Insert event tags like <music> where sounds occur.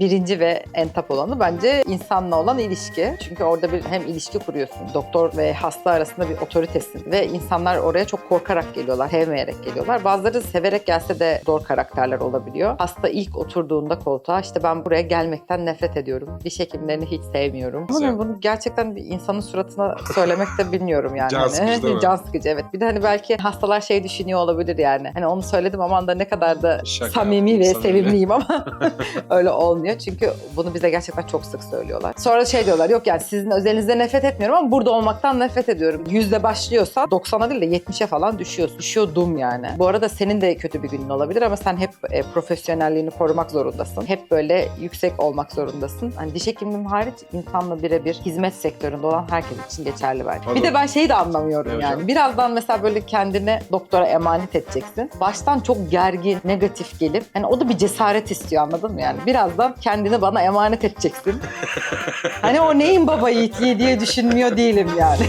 birinci ve en tap olanı bence insanla olan ilişki. Çünkü orada bir hem ilişki kuruyorsun. Doktor ve hasta arasında bir otoritesin. Ve insanlar oraya çok korkarak geliyorlar, sevmeyerek geliyorlar. Bazıları severek gelse de zor karakterler olabiliyor. Hasta ilk oturduğunda koltuğa işte ben buraya gelmekten nefret ediyorum. Diş hekimlerini hiç sevmiyorum. Güzel. Bunu, bunu gerçekten bir insanın suratına söylemek de bilmiyorum yani. Can sıkıcı değil <laughs> mi? Can sıkıcı evet. Bir de hani belki hastalar şey düşünüyor olabilir yani. Hani onu söyledim aman da ne kadar da Şaka samimi yaptım, ve samimi. sevimliyim ama <laughs> <laughs> öyle olmuyor. Çünkü bunu bize gerçekten çok sık söylüyorlar. Sonra şey diyorlar yok yani sizin özelinizde nefret etmiyorum ama burada olmaktan nefret ediyorum. Yüzde başlıyorsa 90'a değil de 70'e falan düşüyorsun. Düşüyordum yani. Bu arada senin de kötü bir günün olabilir ama sen hep e, profesyonelliğini korumak zorundasın. Hep böyle yüksek olmak zorundasın. Hani diş hekimliğim hariç insanla birebir hizmet sektöründe olan herkes için geçerli bence. Bir de ben şeyi de anlamıyorum Evet yani. Birazdan mesela böyle kendini doktora emanet edeceksin. Baştan çok gergin, negatif gelip hani o da bir cesaret istiyor anladın mı yani? Birazdan kendini bana emanet edeceksin. hani o neyin baba yiğitliği diye düşünmüyor değilim yani.